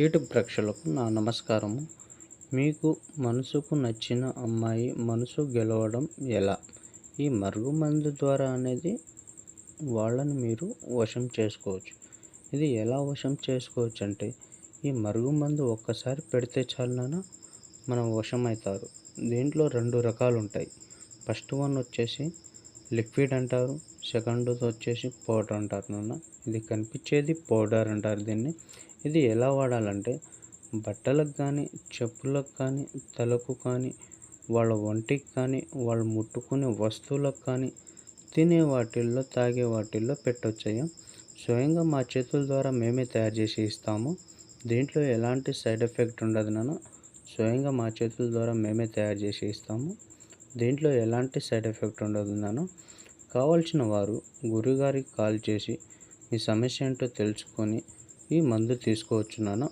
YouTube ప్రేక్షకులకు నా నమస్కారము. మీకు మనసుకు నచ్చిన అమ్మాయి మనసు గెలవడం ఎలా? ఈ మరుగుమందు ద్వారా అనేది వాళ్ళని మీరు వశం చేసుకోవచ్చు. ఇది ఎలా వశం చేసుకోవచ్చు అంటే ఈ మరుగుమందు ఒక్కసారి పెడితే చాలన? మనం వశం అవుతారు దీంట్లో రెండు రకాలు ఉంటాయి ఫస్ట్ వన్ వచ్చేసి లిక్విడ్ అంటారు. సెకండ్ వచ్చేసి పౌడర్ అంటారు నాన్న. ఇది కనిపించేది పౌడర్ అంటారు దీన్ని. ఇది ఎలా వాడాలంటే బట్టలకు కానీ చెప్పులకు కానీ తలకు కానీ వాళ్ళ ఒంటికి కానీ వాళ్ళు ముట్టుకునే వస్తువులకు కానీ తినే వాటిల్లో తాగే వాటిల్లో పెట్టొచ్చయ్యా స్వయంగా మా చేతుల ద్వారా మేమే తయారు చేసి ఇస్తాము. దీంట్లో ఎలాంటి సైడ్ ఎఫెక్ట్ ఉండదు నాన్న. స్వయంగా మా చేతుల ద్వారా మేమే తయారు చేసి ఇస్తాము. దీంట్లో ఎలాంటి సైడ్ ఎఫెక్ట్ ఉండదు నాన్న కావాల్సిన వారు గురుగారికి కాల్ చేసి మీ సమస్య ఏంటో తెలుసుకొని ఈ మందు తీసుకోవచ్చు నాన్న